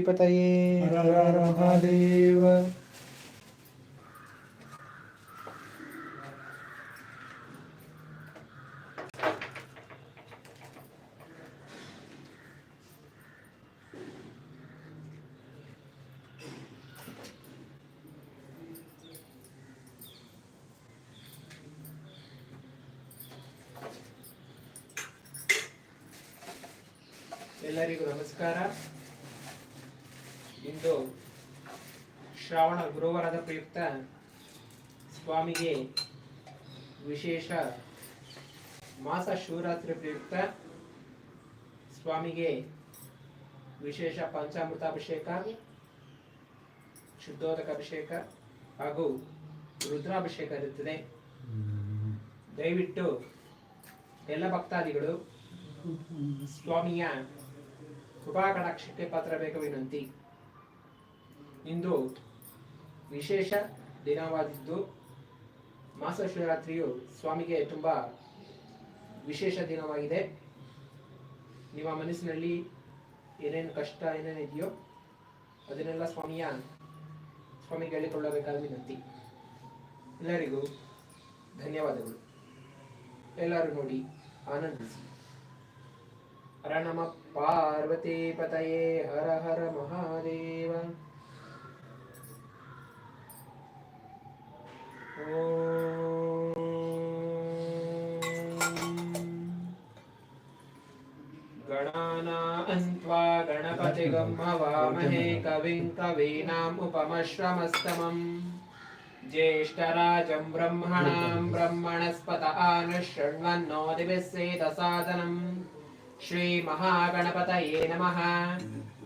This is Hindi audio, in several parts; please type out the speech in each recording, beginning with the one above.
ಪತಯೇ ಹರ ಹರ ಮಹಾದೇವ ಎಲ್ಲರಿಗೂ ನಮಸ್ಕಾರ ಶ್ರಾವಣ ಗುರುವಾರದ ಪ್ರಯುಕ್ತ ಸ್ವಾಮಿಗೆ ವಿಶೇಷ ಮಾಸ ಶಿವರಾತ್ರಿ ಪ್ರಯುಕ್ತ ಸ್ವಾಮಿಗೆ ವಿಶೇಷ ಪಂಚಾಮೃತ ಅಭಿಷೇಕ ಶುದ್ಧೋದಕ ಅಭಿಷೇಕ ಹಾಗೂ ರುದ್ರಾಭಿಷೇಕ ಇರುತ್ತದೆ. ದಯವಿಟ್ಟು ಎಲ್ಲ ಭಕ್ತಾದಿಗಳು ಸ್ವಾಮಿಯ ಕೃಪಾ ಕಟಾಕ್ಷಕ್ಕೆ ಪಾತ್ರಬೇಕು ವಿನಂತಿ. ಇಂದು ವಿಶೇಷ ದಿನವಾಗಿದ್ದು ಮಾಸ ಶಿವರಾತ್ರಿಯು ಸ್ವಾಮಿಗೆ ತುಂಬಾ ವಿಶೇಷ ದಿನವಾಗಿದೆ. ನಿಮ್ಮ ಮನಸ್ಸಿನಲ್ಲಿ ಏನೇನು ಕಷ್ಟ ಏನೇನಿದೆಯೋ ಅದನ್ನೆಲ್ಲ ಸ್ವಾಮಿಯ, ಸ್ವಾಮಿಗೆ ಹೇಳಿಕೊಳ್ಳಬೇಕಾದ ವಿನಂತಿ. ಎಲ್ಲರಿಗೂ ಧನ್ಯವಾದಗಳು. ಎಲ್ಲರೂ ನೋಡಿ ಆನಂದಿಸಿ. ಹರ ನಮ ಪಾರ್ವತಿ ಪತಯೇ ಹರ ಹರ ಮಹಾದೇವ. गणानान्त्वा गणपतिगं कविं ज्येष्ठराजं ब्रह्मणां ब्रह्मणस्पत आनशृण्वन्नो श्रीमहागणपतये नमः।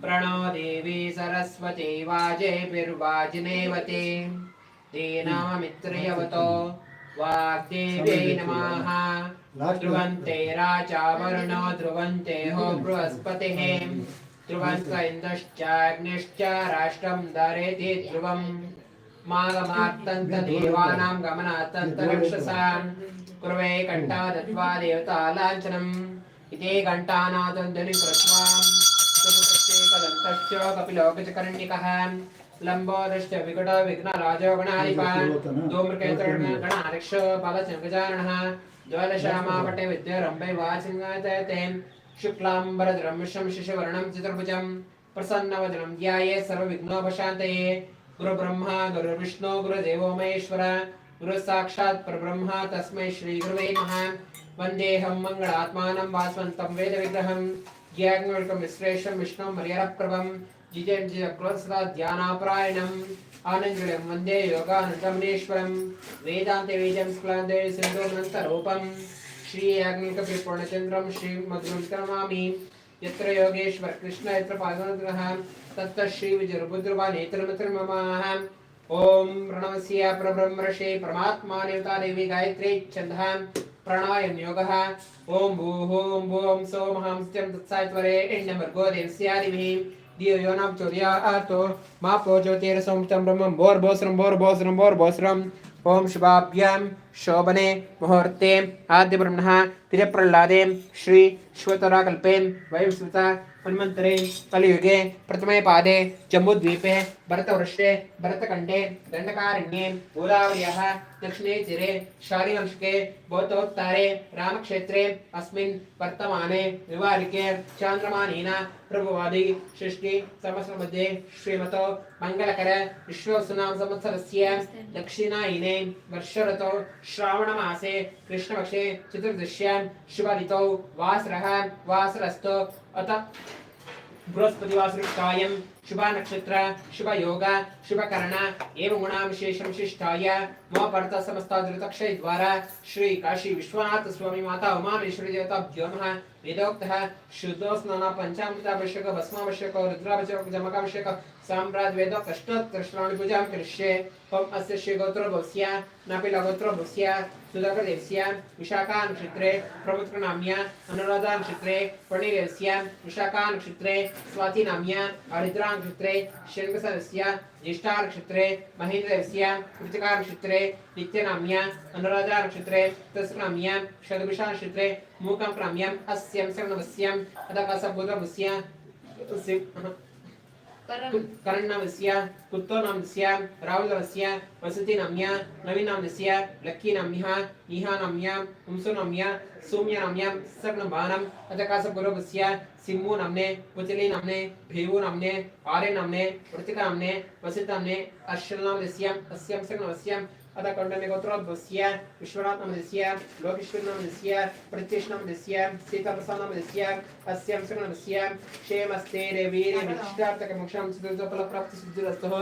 प्रणो देवी सरस्वती वाजेभिर्वाजिनेवते तेनामित्रयवतो वाग्देव्यै नमः ध्रुवन्ते राजा वरुणो ध्रुवन्ते हो बृहस्पतिः। ध्रुवन्त इन्द्रश्चाग्निश्च राष्ट्रं दरेति ध्रुवम्। मागमात्तन्तदेवानां गमनात्तन्तरक्षसां कुर्वे कण्ठा दत्त्वा देवता लाञ्छनम्। इति घण्टानादन्दनि कृत्वा सुमुखश्चेकदन्तश्च कपिलोकचकर्णिकः लम्बोदश्च विकट गणाधिपान् ज्वालश्यामापटे विद्यारम्भे वाचिङ्गते शुक्लाम्बरधरं विश्वं शिशुवर्णं चतुर्भुजं प्रसन्नवदनं ध्याये सर्वविघ्नोपशान्तये। गुरुब्रह्मा गुरुर्विष्णु गुरुदेवो महेश्वर गुरुसाक्षात् परब्रह्म तस्मै श्रीगुरुवे नमः। वन्देऽहं मङ्गलात्मानं वास्वन्तं वेदविग्रहं। विष्णुं मर्यादप्रभं जितें जितक्रोत्सदा ध्यानापरायणम् आनन्दं वंदे योगानन्दमनेश्वरं वेदान्ते वेदं स्क्लान्दे सिन्धुमन्तरूपं श्रीयाज्ञिकपूर्णचन्द्रं श्रीमद्गुरुक्रमामि यत्र योगेश्वर कृष्ण, यत्र पादनग्रह तत्र श्रीविजयबुद्रुवा नेत्रमित्रममाः। ॐ प्रणवस्य प्रब्रह्मर्षे परमात्मा देवता देवी गायत्री छन्दः। प्राणायाम योगः। ॐ भूः, ॐ भुवं सोमहं सत्यं तत्सात्वरे। एण्यमर्गो देवस्यादिभिः दियो यो नाम सोमतम ब्रह्म पो ज्योतिरसंहितं ब्रह्मं भोर्भोस्रं भोर्भोस्रं भोर्भोस्रं ओम शुभाभ्याम शोभने मुहूर्ते आद्यब्रह्मणः तिरप्रह्लादे श्री श्वतराकल्पे वयं स्मृता मन्वन्तरे कलियुगे, प्रथमे पादे, जम्बूद्वीपे, भरतवर्षे, भरतखण्डे, दण्डकारण्ये, गोदावर्यः, दक्षिणे चिरे शालिवंशके भौतोत्तारे रामक्षेत्रे, अस्मिन् वर्तमाने विवारिके चान्द्रमानेन, प्रभुवादि, सृष्टि, संवत्सरमध्ये, श्रीमतो मङ्गलकर विश्वसुनाम संवत्सरस्य, दक्षिणायने वर्षऋतौ श्रावणमासे कृष्णपक्षे चतुर्दश्यां शुभऋतौ वासरः वासरस्तु अत बृहस्पतिवासरुक्तायं शुभ नक्षत्र शुभ योग शुभ कर्ण एवं गुणा विशेष विशिष्टाय मम पर्त समस्तादृतक्षय द्वारा श्री काशी विश्वनाथ स्वामी माता उमामेश्वरी देवताभ्यो नमः वेदोक्तः शुद्धो स्नान पंचामृताभिषेक भस्माभिषेक रुद्राभिषेक जमकाभिषेक साम्राज्य वेद कष्टोत्तरश्रावणि पूजां करिष्ये त्वम् अस्य श्रीगोत्रोभवस्य नापिलगोत्रोभवस्य सुधाकरदेवस्य विशाखानक्षत्रे प्रमुत्रनाम्य अनुराधानक्षत्रे पणिरेवस्य विशाखानक्षत्रे स्वातिनाम्य हरिद्रानक्षत्रे शृङ्गसरस्य ज्येष्ठानक्षत्रे महेन्द्रदेवस्य कृतिकानक्षत्रे नित्यनाम्य अनुराधानक्षत्रे तस्नाम्य शतभिषानक्षत्रे मूकं प्राम्यम् अस्यं सर्वनमस्यम् अतः कसबुधमस्य करण करणनामस्य कुत्तोनामस्य राहुलनामस्य वसतिनाम्य नवीनामस्य लक्कीनाम्यः ईहानाम्य पुंसोनाम्य सौम्यनाम्य सग्नबाणम् अजकासपुरवस्य सिम्मो नाम्ने पुचली नाम्ने भेवो नाम्ने आर्य नाम्ने वसंत नाम्ने वसित नाम्ने अर्शलनामस्य अस्यं सग्नवस्य अथ कण्डने गोत्रोद्भवस्य विश्वनाथनामस्य लोकेश्वरनामस्य प्रत्यक्षनामस्य सीताप्रसादनामस्य अस्यं सग्नवस्य क्षेमस्तेरे वीरे विशिष्टार्थकमोक्षं सिद्धिफलप्राप्तिसिद्धिरस्तुः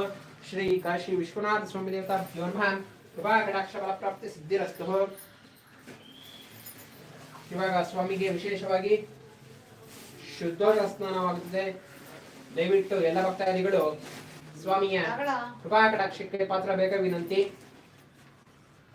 श्री काशी विश्वनाथ स्वामी देवताभ्यो नमः ಕೃಪಾಕಟಾಕ್ಷಫಲಪ್ರಾಪ್ತಿ ಇವಾಗ ಸ್ವಾಮಿಗೆ ವಿಶೇಷವಾಗಿ ಶುದ್ಧೋದ ಸ್ನಾನವಾಗುತ್ತದೆ ದಯವಿಟ್ಟು ಎಲ್ಲ ಭಕ್ತಾದಿಗಳು ಸ್ವಾಮಿಯ ಅಗಳ ಕೃಪಾಕಟಾಕ್ಷಕ್ಕೆ ಪಾತ್ರ ಬೇಗ ವಿನಂತಿ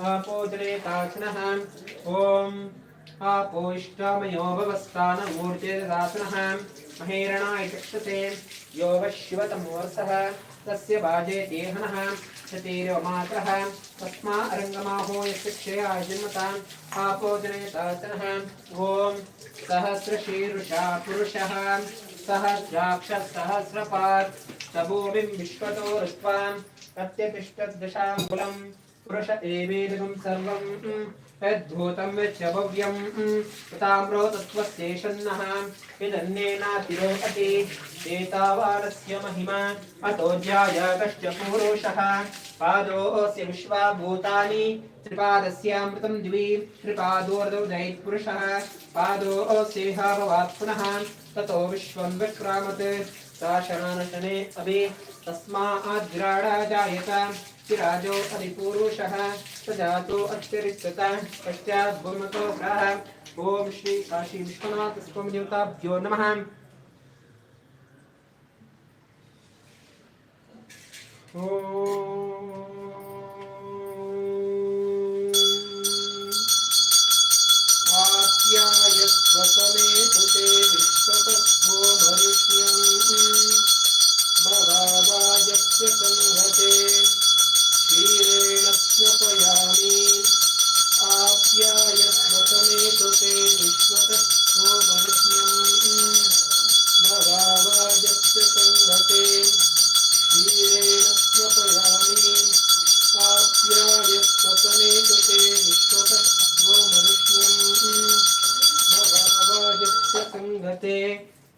ಮೇಲೆ आपोजने ताक्षणः ॐ आपोष्टामयो भवस्थानमूर्ते दासनः महेरणाय चक्षसे यो वः शिवतमोर्सः तस्य बाजे देहनः। शतीरवमात्रः तस्मा अरङ्गमाहो यस्य क्षयाय जन्मताम् आपोजने ताचनः ॐ सहस्रशीर्षा पुरुषः विश्वतो पुरुष एवेदकं सर्वं यद्भूतं यच्च भव्यं ताम्रो तत्त्वस्येषन्नः यदन्नेनातिरोहति एतावानस्य महिमा अतो कश्च पूरुषः, पादोऽस्य विश्वाभूतानि त्रिपादस्यामृतं दिवि त्रिपादोर्दौदैत्पुरुषः पादोऽस्येहाभवात् पुनः, ततो विश्वं विक्रामत्, सा शनानशने अभि तस्माद्विराडा जायत। चिराजो अधिपूरुषः स जातो अत्यरिक्तः पश्चात् भूमतो श्री काशी विश्वनाथ स्वामी देवताभ्यो नमः। ॐ। संहते। क्षीरेण स्नपयामि आप्याय स्वसमेतु विश्वतस्वो मरुष्यम् संहते। क्षीरेण स्नपयामि आप्याय स्वसमेतु ते विश्वतस्वो मरुष्यम् भवावाजस्य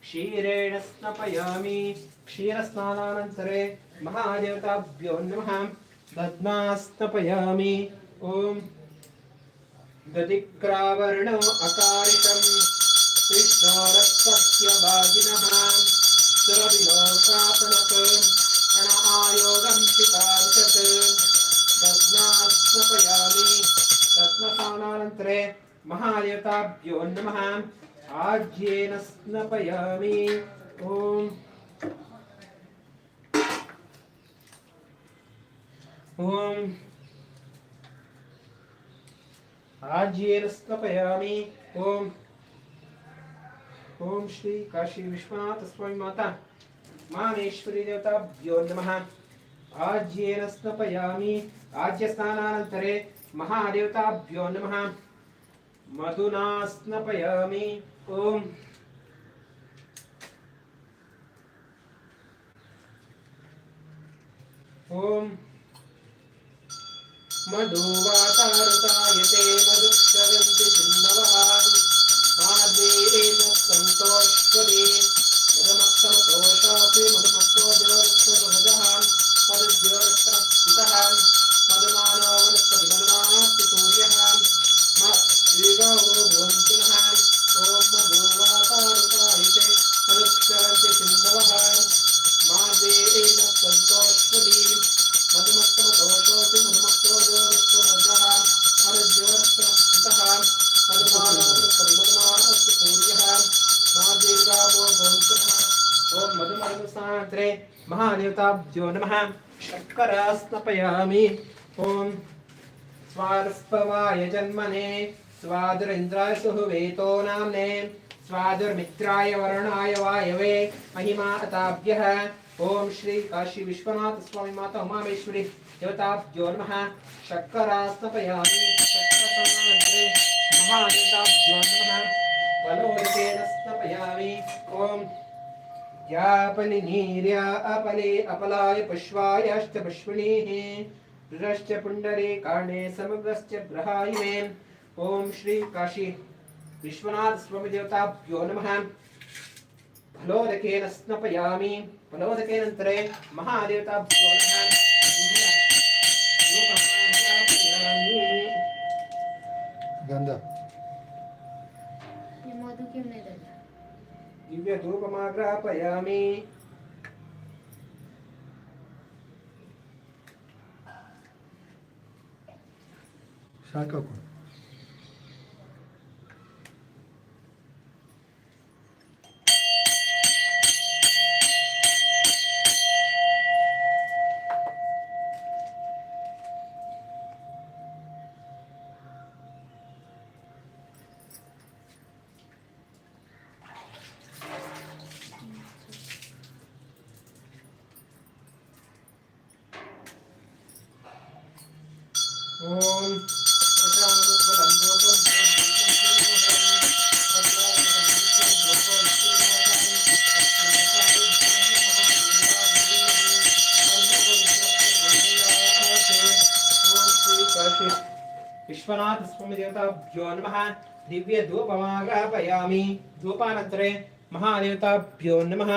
क्षीरेण स्नपयामि क्षीरस्नानानन्तरे महादेवताभ्यो नमः। दद्मा स्नपयामि ॐ दधिक्रावर्णो अकारितं कृष्णोरक्तस्य वाजिनः सुरविलोकापनक अण आयोगं शितार्षत् दद्मा स्नपयामि रत्नस्नानानन्तरे महादेवताभ्यो नमः। आज्येन स्नपयामि। ॐ आज्येन स्नपयामि ॐ ॐ श्री काशी विश्वनाथ स्वामी माता मामेश्वरी देवताभ्यो नमः आज्येन स्नपयामि आज्यस्नानानन्तरे महादेवताभ्यो नमः मधुना स्नपयामि ॐ ॐ मधुवातारुतायते मधुक्षरन्ति सिन्धवः माद्वेरेण सन्तोष्वदे मधुमक्षमतोषापि मधुमक्षो ज्योतिष्वभजः मधुज्योतिष्वपितः मधुमानो वनस्पति मधुमास्ति सूर्यः मृगो ॐ सिन्धवः ॐ मधुमधुसात्रे महादेवताभ्यो नमः। शर्करा स्नपयामि ॐ स्वार्स्पवाय जन्मने, स्वादुरिन्द्राय सुहवेतो नाम्ने, स्वादुर्मित्राय वरुणाय वायवे, महिमा अताभ्यः। श्री काशी विश्वनाथ स्वामी माता उमामेश्वरी, देवताभ्यो नमः। शर्करा स्नपयामि शर्करसमान्त्रे यापनिनीर्या अपले अपलाय पुष्वायाश्च पुष्पिणीः रुद्रश्च पुण्डरे काणे समग्रश्च ग्रहाय मे। ॐ श्री काशी विश्वनाथ स्वामी देवताभ्यो नमः। फलोदकेन स्नपयामि। फलोदकेनन्तरे महादेवताभ्यो नमः। दिव्यधूपमाग्रापयामि शाखा विश्वनाथ स्वामी देवताभ्यो नमः दिव्य धूपान धूपानन्तरे महादेवताभ्यो नमः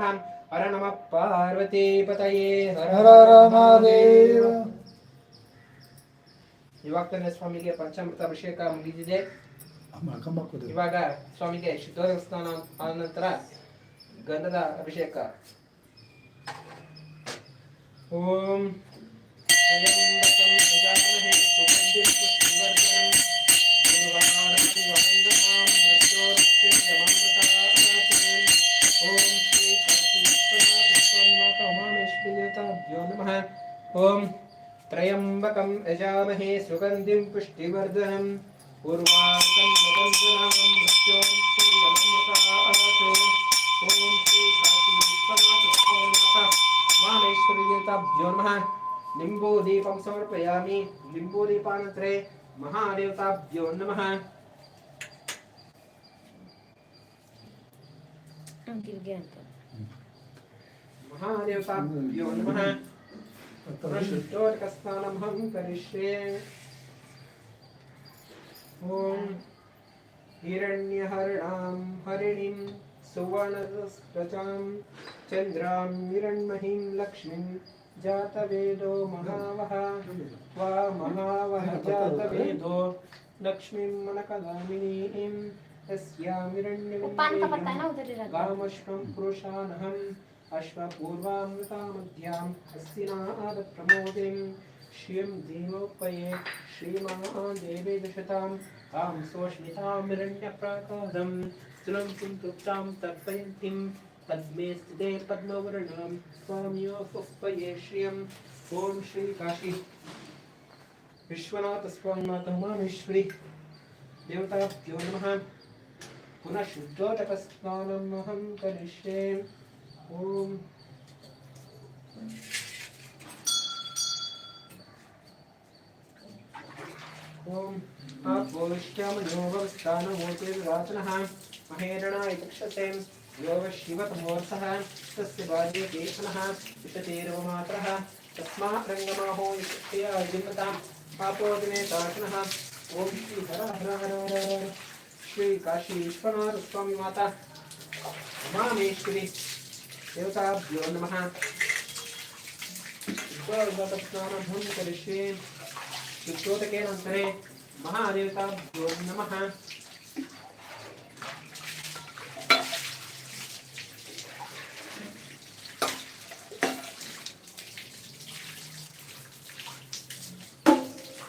नमः हर नमः पार्वती पतये हर हर हर ಮಹಾದೇವ ಇವಾಗ ತಾನೇ ಸ್ವಾಮಿಗೆ ಪಂಚಾಮೃತ ಅಭಿಷೇಕ ಮುಗಿದಿದೆ ಅಮ್ಮ ಅಕ್ಕಮ್ಮ ಕೂತು ಇವಾಗ ಸ್ವಾಮಿಗೆ ಶುದ್ಧೋದಕ ಸ್ನಾನ ಆದ ನಂತರ ಗಂಧದ ಅಭಿಷೇಕ ಓಂ ತ್ರಯಂಬಕಂ ಯಜಾಮಹೇ ಸುಗಂಧಿಂ ಪುಷ್ಟಿವರ್ಧನಂ वेदाभ्यो नमः ॐ त्रयम्बकं यजामहे सुगन्धिं पुष्टिवर्धनं पूर्वार्थं वदन्तनामं मृत्योमृताहतो ॐ श्रीकाशीविश्वनाथमानैश्वर्यताभ्यो नमः निम्बोदीपं समर्पयामि निम्बोदीपानन्तरे महादेवताभ्यो नमः अंकिल ज्ञान महादेवताभ्यो नमः शुद्धोदकस्नानमहं करिष्ये ॐ हिरण्यहरणां हरिणीं सुवर्णस्वचां चन्द्रां हिरण्महीं लक्ष्मीं जातवेदो महावः वा महावः जातवेदो लक्ष्मीं मनकलामिनीं यस्यां वो पान का पत्ता ना हिरण्यवीर्यं उधर रख दो। गामश्वं पुरुषानहम् अश्वपूर्वामृतामध्यां हस्तिनादप्रमोदिं श्रियं धीमोपये श्रीमान् देवे दशतां तां सोष्मितामिरण्यप्राकादं स्थूलं किं तृप्तां तर्पयन्तीं पद्मे स्थिते पद्मवर्णां स्वाम्यो पुष्पये श्रियम् ॐ श्री काशी विश्वनाथ स्वामीनाथ उमामेश्वरी देवताभ्यो नमः। पुनः शुद्धोदकस्नानम् अहं करिष्ये। ॐ ॐ आपोष्यामयोगस्थानमूर्तिर्वाचनः महेरणाय चक्षसे योग शिवतमोऽर्थः तस्य बाल्ये केशनः विशतेर्वमात्रः तस्मात् रङ्गमाहो जिन्मताम् पापोदिने दाशनः ॐ श्री हर काशी विश्वनाथ स्वामी माता उमामेश्वरी देवताभ्यो नमः स्नानभं करिष्ये शुद्धोदकेनन्तरे महादेवताभ्यो नमः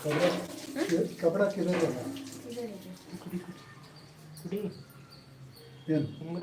कपड़ा कपड़ा किधर होगा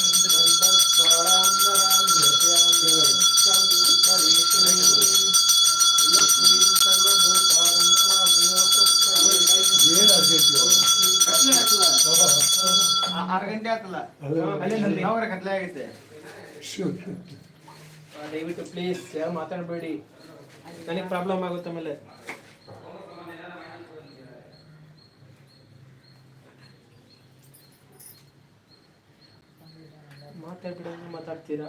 ಆರು ಗಂಟೆ ಅವರ ಆಗೈತೆ ದಯವಿಟ್ಟು ಪ್ಲೀಸ್ ಯಾರು ಮಾತಾಡಬೇಡಿ. ನನಗೆ ಪ್ರಾಬ್ಲಮ್ ಆಗುತ್ತೆ ಆಮೇಲೆ. ಮಾತಾಡ್ಬಿಡೋದು ಮಾತಾಡ್ತೀರಾ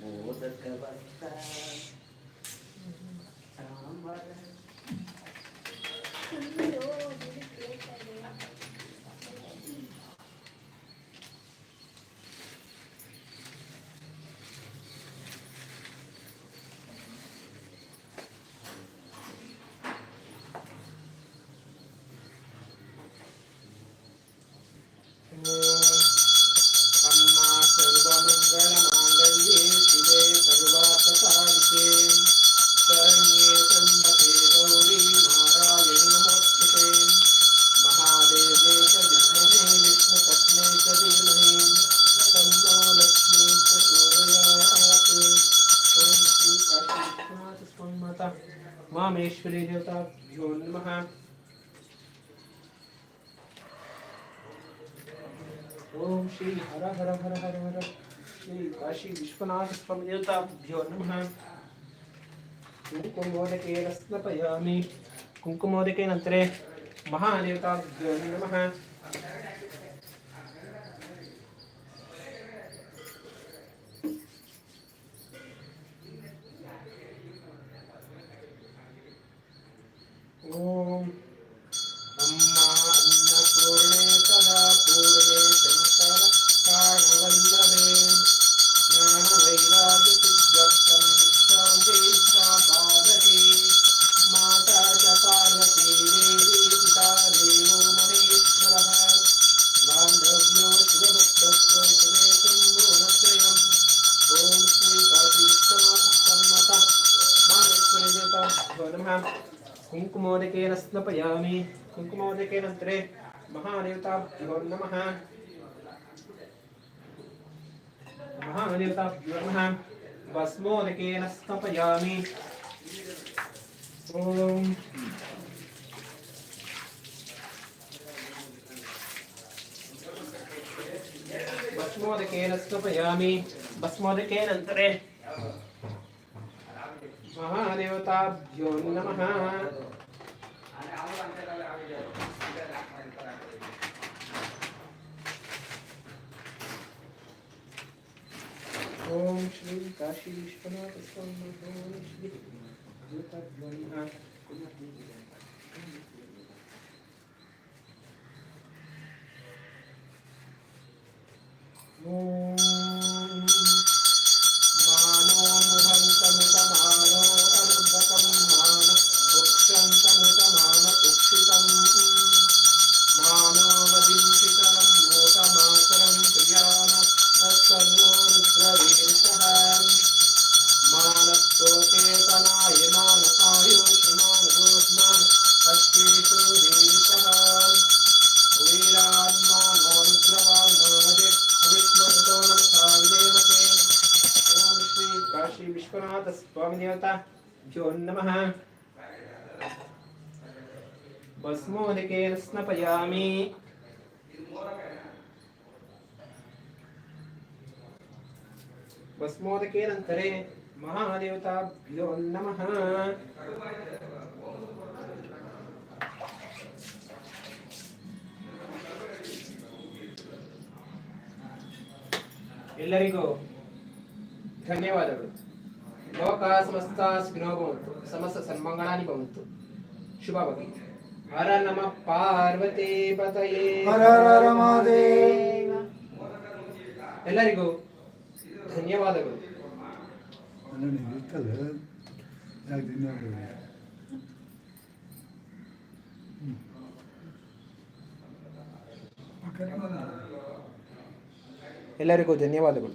ಮೋದಕ ಭಕ್ತ ಸಾಂಬಾರ ओम श्री हर हर हर हर हर श्री काशी विश्वनाथ स्वामी देवताभ्यो नमः कुङ्कुमोदकेन स्नपयामि कुङ्कुमोदकेन अन्तरे नमः। कुङ्कुमोदकेन स्नपयामि कुङ्कुमोदकेनन्तरे महादेवताभ्यो नमः। महादेवताभ्यो नमः। भस्मोदकेन स्नपयामि ॐ भस्मोदकेन स्नपयामि भस्मोदकेनन्तरे महादेवताभ्यो नमः ओम श्री काशी विश्वनाथ स्वामी ओम श्री देवताभ्यो नमः ॐ श्री काशी विश्वनाथ स्वामी देवता भ्यो नमः भस्मोदकेन स्नपयामि भस्मोदकेनन्तरे महादेवताभ्यो नमः ಎಲ್ಲರಿಗೂ ಧನ್ಯವಾದಗಳು ಲೋಕ ಸಮಸ್ತ ಸುಖಿನೋ ಭವಂತು ಸಮಸ್ತ ಸನ್ಮಂಗಳಾನಿ ಭವಂತು ಶುಭವಾಗಿ ಹರ ನಮ ಪಾರ್ವತಿ ಪತಯೇ ಹರ ಹರ ಮಹಾದೇವ. ಎಲ್ಲರಿಗೂ ಧನ್ಯವಾದಗಳು ಎಲ್ಲರಿಗೂ ಧನ್ಯವಾದಗಳು.